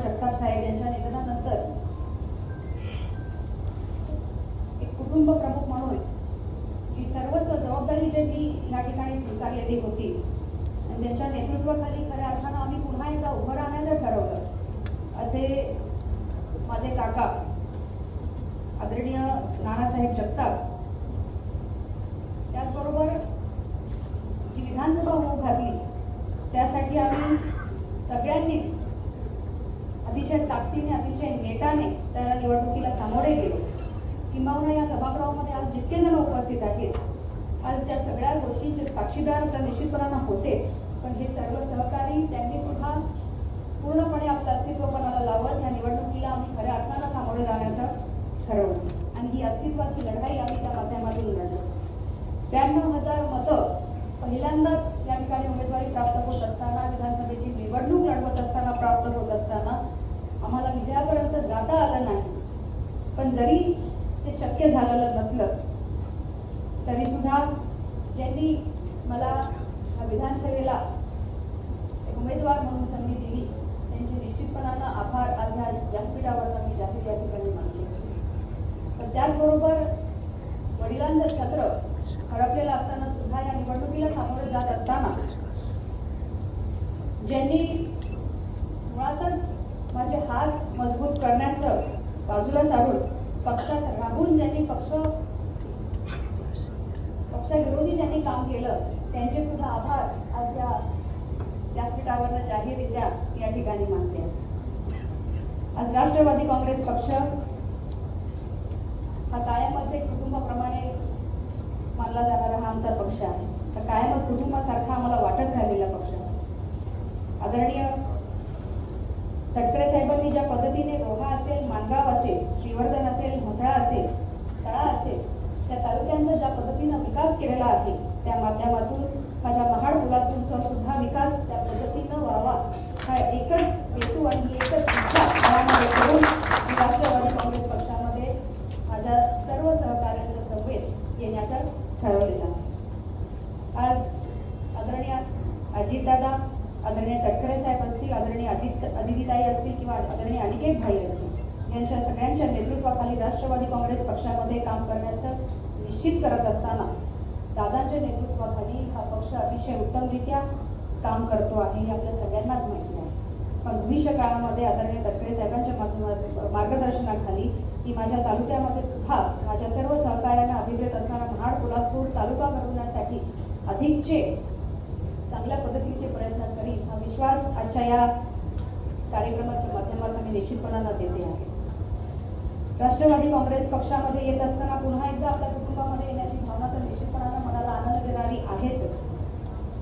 जगताप साहेब यांच्या निधनानंतर एक कुटुंब प्रमुख म्हणून जी जबाबदारी जे मी ठिकाणी स्वीकारलेली होती आणि ज्यांच्या नेतृत्वाखाली खऱ्या अर्थानं आम्ही पुन्हा एकदा उभं राहण्याचं ठरवलं असे माझे काका आदरणीय नानासाहेब जगताप अतिशय ताकदीने अतिशय नेटाने त्या निवडणुकीला सामोरे गेलो. किंबहुना या सभागृहामध्ये आज जितके जण उपस्थित आहेत आज त्या सगळ्या गोष्टींचे साक्षीदार तर निश्चितपणानं होतेच पण हे सर्व सहकारी त्यांनी सुद्धा पूर्णपणे आपलं अस्तित्वपणाला लावत या निवडणुकीला आम्ही खऱ्या अर्थानं सामोरे जाण्याचं ठरवलं. आणि ही अस्तित्वाची लढाई आम्ही त्या माध्यमातून लढलो ब्याण्णव हजार मतं पहिल्यांदाच या ठिकाणी उमेदवारी प्राप्त होत असताना विधानसभेची निवडणूक लढवत असताना प्राप्त होत असताना आम्हाला विजयापर्यंत जाता आलं नाही. पण जरी ते शक्य झालेलं नसलं तरी सुद्धा ज्यांनी मला विधानसभेला एक उमेदवार म्हणून संधी दिली त्यांचे निश्चितपणानं आभार. आज ह्या व्यासपीठावर मी जाहीर या ठिकाणी मानले पण त्याचबरोबर वडिलांचं छत्र हरपलेलं असताना सुद्धा या निवडणुकीला सामोरे जात असताना ज्यांनी मुळातच माझे हात मजबूत करण्याचं बाजूला सारून पक्षात राहून ज्यांनी पक्ष पक्षाविरोधी ज्यांनी काम केलं त्यांचे सुद्धा आभार आज या व्यासपीठावरनं जाहीररित्या या ठिकाणी मानते आज राष्ट्रवादी काँग्रेस पक्ष हा कायमच एक कुटुंबाप्रमाणे मानला जाणारा हा आमचा पक्ष आहे. तर कायमच कुटुंबासारखा आम्हाला वाटत राहिलेला पक्ष आदरणीय ज्या पद्धतीने रोहा असेल मानगाव असेल श्रीवर्धन असेल म्हसळा असेल तळा असेल त्या तालुक्यांचा ज्या पद्धतीनं विकास केलेला आहे त्या माध्यमातून माझ्या महाड मुलातून सुद्धा विकास त्या पद्धतीनं व्हावा. हा एकच हेतू आणि एकच इच्छा मनामध्ये करून राष्ट्रवादी काँग्रेस पक्षामध्ये माझ्या सर्व सहकार्यांच्या सभेत येण्याचं ठरवलेलं आहे. आज आदरणीय अजितदादा आदरणीय तटकरे साहेब असतील आदरणीय आदित्य अदितीताई असतील किंवा आदरणीय अनिकेत भाई असतील यांच्या सगळ्यांच्या नेतृत्वाखाली राष्ट्रवादी काँग्रेस पक्षामध्ये काम करण्याचं निश्चित करत असताना दादांच्या नेतृत्वाखाली हा पक्ष अतिशय उत्तमरित्या काम करतो आहे हे आपल्या सगळ्यांनाच माहिती आहे. पण भविष्य काळामध्ये आदरणीय तटकरे साहेबांच्या माध्यमात मार्गदर्शनाखाली की माझ्या तालुक्यामध्ये सुद्धा माझ्या सर्व सहकार्यांना अभिप्रेत असणारा महाड कोल्हापूर तालुका घडवण्यासाठी अधिकचे चांगल्या पद्धतीचे प्रयत्न करीन हा विश्वास आजच्या या कार्यक्रमाच्या माध्यमातून मी निश्चितपणानं देते आहे. राष्ट्रवादी काँग्रेस पक्षामध्ये येत असताना पुन्हा एकदा आपल्या कुटुंबामध्ये येण्याची भावना तर निश्चितपणानं मनाला आनंद देणारी आहेच.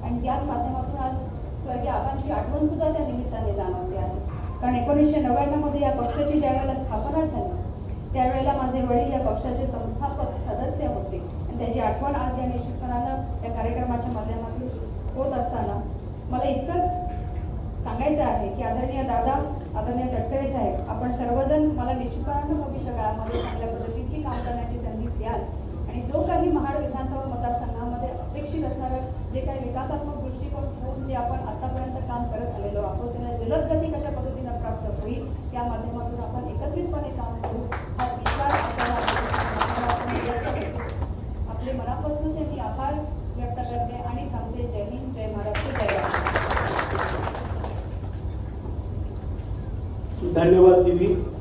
आणि त्याच माध्यमातून आज स्वर्गीय आबांची आठवण सुद्धा त्या निमित्ताने जाणवते आहे. कारण एकोणीसशे नव्याण्णवमध्ये या पक्षाची ज्यावेळेला स्थापना झाली त्यावेळेला माझे वडील या पक्षाचे संस्थापक सदस्य होते. आणि त्याची आठवण आज या निश्चितपणानं या कार्यक्रमाच्या माध्यमातून होत असताना मला इतकंच सांगायचं आहे की आदरणीय दादा आदरणीय तटकरे साहेब आपण सर्वजण मला निश्चितपणानं भविष्य काळामध्ये चांगल्या पद्धतीची काम करण्याची संधी द्याल. आणि जो काही महाड विधानसभा मतदारसंघामध्ये अपेक्षित असणारं जे काही विकासात्मक दृष्टिकोन ठेवून जे आपण आतापर्यंत काम करत आलेलो आहोत त्याला जलद गती कशा पद्धतीनं प्राप्त होईल त्या माध्यमातून आपण एकत्रितपणे काम करू हा विचार आपल्याला आपण व्यक्त करतो. आपले मनापासून मी आभार व्यक्त करते आणि थांबते जय हिंद जय महाराष्ट्र जय राष्ट्र धन्यवाद दीदी.